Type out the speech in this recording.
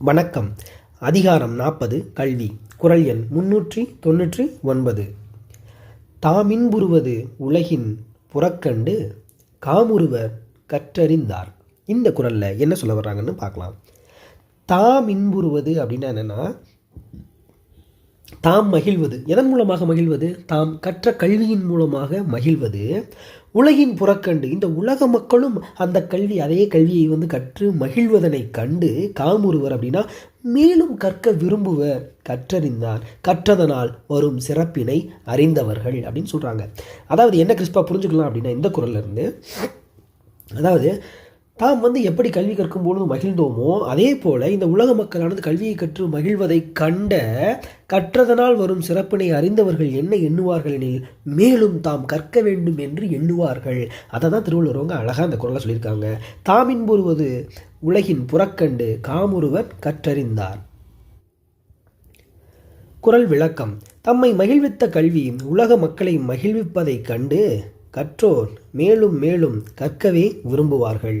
வணக்கம். அதிகாரம் நாற்பது கல்வி. குரல் எண் முன்னூற்றி தொன்னூற்றி ஒன்பது. தாமின்புறுவது உலகின் புறக்கண்டு காமுருவர் கற்றறிந்தார். இந்த குரலில் என்ன சொல்ல வர்றாங்கன்னு பார்க்கலாம். தாம் அப்படின்னா என்னென்னா தாம் மகிழ்வது. எதன் மூலமாக மகிழ்வது? தாம் கற்ற கல்வியின் மூலமாக மகிழ்வது. உலகின் புறக்கண்டு இந்த உலக மக்களும் அந்த கல்வி அதே கல்வியை வந்து கற்று மகிழ்வதனை கண்டு காமுறுவர் அப்படின்னா மேலும் கற்க விரும்புவர். கற்றறிந்தார் கற்றதனால் வரும் சிறப்பினை அறிந்தவர்கள் அப்படின்னு சொல்கிறாங்க அதாவது என்ன கிறிஸ்பா புரிஞ்சுக்கலாம் அப்படின்னா இந்த குரல்லேருந்து அதாவது தாம் வந்து எப்படி கல்வி கற்கும் பொழுது மகிழ்ந்தோமோ அதே போல இந்த உலக மக்களானது கல்வியை கற்று மகிழ்வதை கண்ட கற்றதனால் வரும் சிறப்பினை அறிந்தவர்கள் என்ன எண்ணுவார்கள் எனில் மேலும் தாம் கற்க வேண்டும் என்று எண்ணுவார்கள். அதை தான் திருவள்ளுவர் அவங்க அழகாக அந்த குரலை சொல்லியிருக்காங்க. தாமின்புறுவது உலகின் புறக்கண்டு காமுருவர் கற்றறிந்தார். குரல் விளக்கம். தம்மை மகிழ்வித்த கல்வி உலக மக்களை மகிழ்விப்பதைக் கண்டு கற்றோர் மேலும் மேலும் கற்கவே விரும்புவார்கள்.